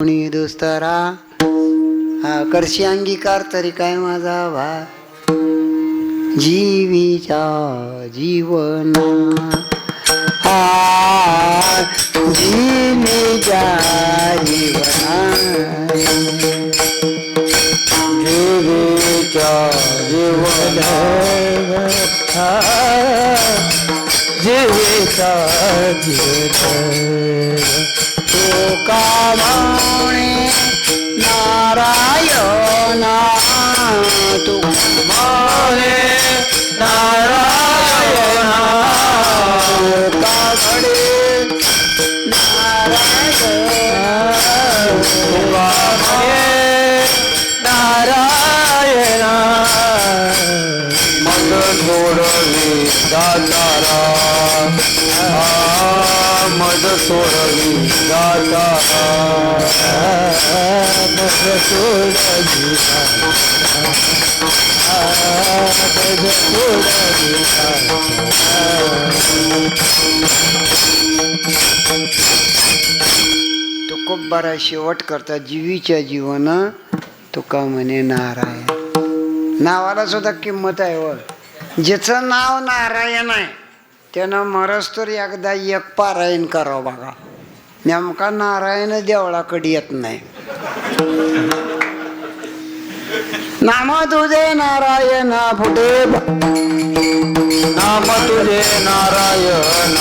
कोणी दुस्तरा? हा अंगीकार तरी काय माझा भा जीवीच्या जीवना जीवीच्या जीवना तुका नारायणा तुका तुकोबारा शेवट करता जीवीच्या जीवन तुका म्हणे नारायण. नावाला सुद्धा किंमत आहे व ज्याचं नाव नारायण आहे त्यानं मरस तर एकदा एक पारायण करावं बघा. नेमका नारायण देवळाकडे येत नाही. नाम तुझे नारायण फुटे. नाम तुझे नारायण.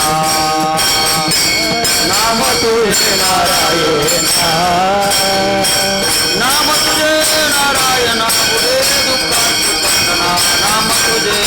नाम तुझे नारायण. नाम तुझे नारायण. फुटे दुःख नाम तुझे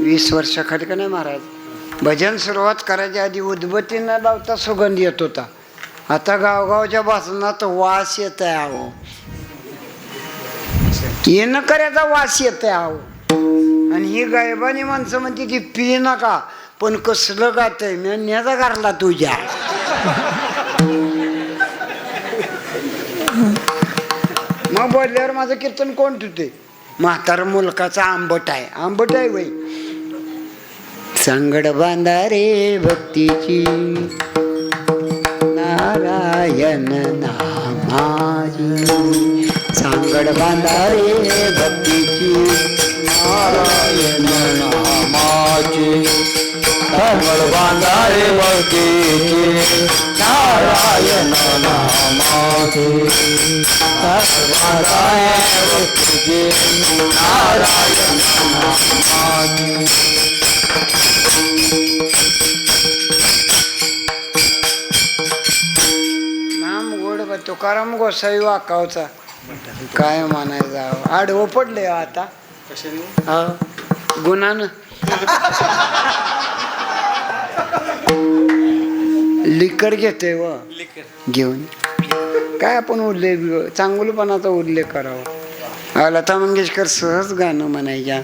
वीस वर्षाखाली का नाही महाराज? भजन सुरुवात करायच्या आधी उदबत्ती न लावता सुगंध येत होता. आता गावगावच्या वाचनात वास येत आहे अहो. येणं करायचा वास येत आहे अहो. आणि ही गायबानी माणसं म्हणते की पी नका पण कसलं गात आहे मी न्याचा घरला तुझ्या. मग बोलल्यावर माझं कीर्तन कोण तुटे म्हातार मुलकाचा आंबट आहे. आंबट आहे बाई सांगड बांधा रे भक्तीची. नारायण नामाजी सांगड बांधा रे भक्तीची. नारायण नामाची. सांगड बांधा रे भक्तीची. नारायण नामाची. नारायण भक्तीची. नारायण नामाची. तुकाराम गोसाई वाकावचा. काय म्हणायचं आडवं पडले आता. हा? गुन्हानं लिकर घेते व. घेऊन. काय आपण उल्लेख चांगुलपणाचा उल्लेख करावा. लता मंगेशकर सहज गाणं म्हणायच्या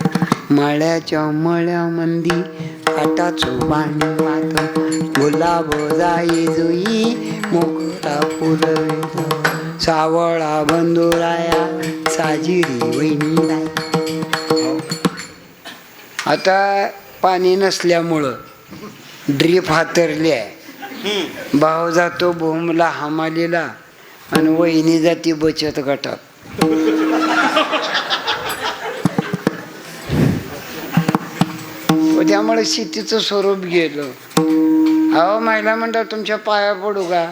मळ्याच्या मळ्यामंदी काटाचो बाणी मात गुलाब जाई जुई मोकळा फुलवे सावळा बंधुराया साजिरी वहिनी राय आता पाणी नसल्यामुळं ड्रीप हातरली आहे. भाव जातो भूमला हमालीला आणि वहिनी जाती बचत गटात. त्यामुळे शेतीचं स्वरूप गेलं. अहो महिला म्हणतात तुमच्या पाया पडू का?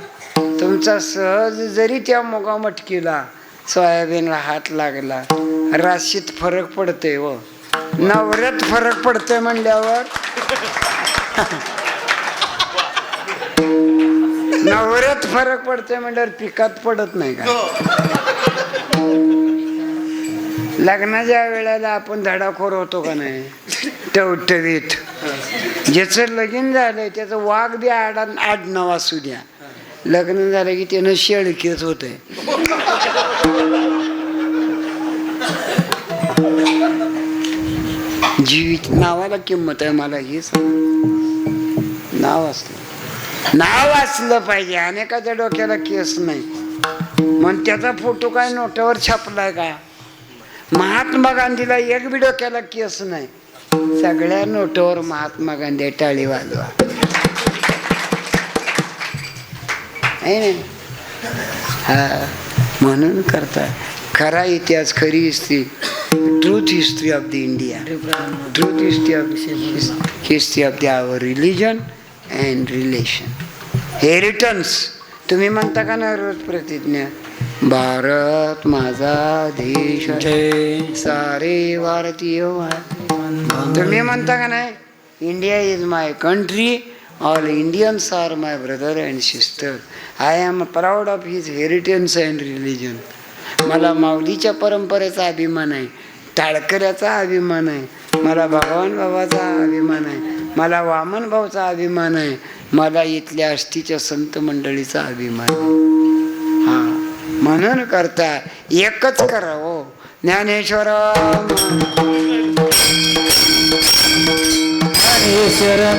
तुमचा सहज जरी त्या मोगा मटकीला सोयाबीनला हात लागला राशीत फरक पडतोय व नवऱ्यात फरक पडतोय म्हणल्यावर? नवऱ्यात फरक पडतोय म्हणल्यावर पिकात पडत नाही का? हो. लग्नाच्या वेळेला आपण धडाखोर होतो का नाही? टवटवीत. ज्याचं लगीन झालंय त्याचं वाघ बी आड आडनाव असू द्या. लग्न झालं की त्यानं शेळकीच होत जीवित नावाला किंमत आहे मला हे सांग. नाव असलं. नाव असलं पाहिजे. अनेकाच्या डोक्याला केस नाही. मग त्याचा फोटो काय नोटावर छापलाय का? महात्मा गांधीला एक बी डोक्याला केस नाही. सगळ्या नोटावर महात्मा गांधी टाळी वाजवा. हा म्हणून करता खरा इतिहास खरी history truth history of the India truth history of history of the our religion and relation heritance तुम्ही म्हणता का ना रोज प्रतिज्ञा? भारत माझा देश. जय. सारे भारतीय तुम्ही म्हणता का नाही India is my country all Indians are my brother and sister I am proud of his heritance and religion मला माऊलीच्या परंपरेचा अभिमान आहे टाळकऱ्याचा अभिमान आहे मला भगवान बाबाचा अभिमान आहे मला वामन भाऊचा अभिमान आहे मला इथल्या अष्टीच्या संत मंडळीचा अभिमान आहे. म्हणून करता एकच करावं हो. ज्ञानेश्वर ज्ञानेश्वर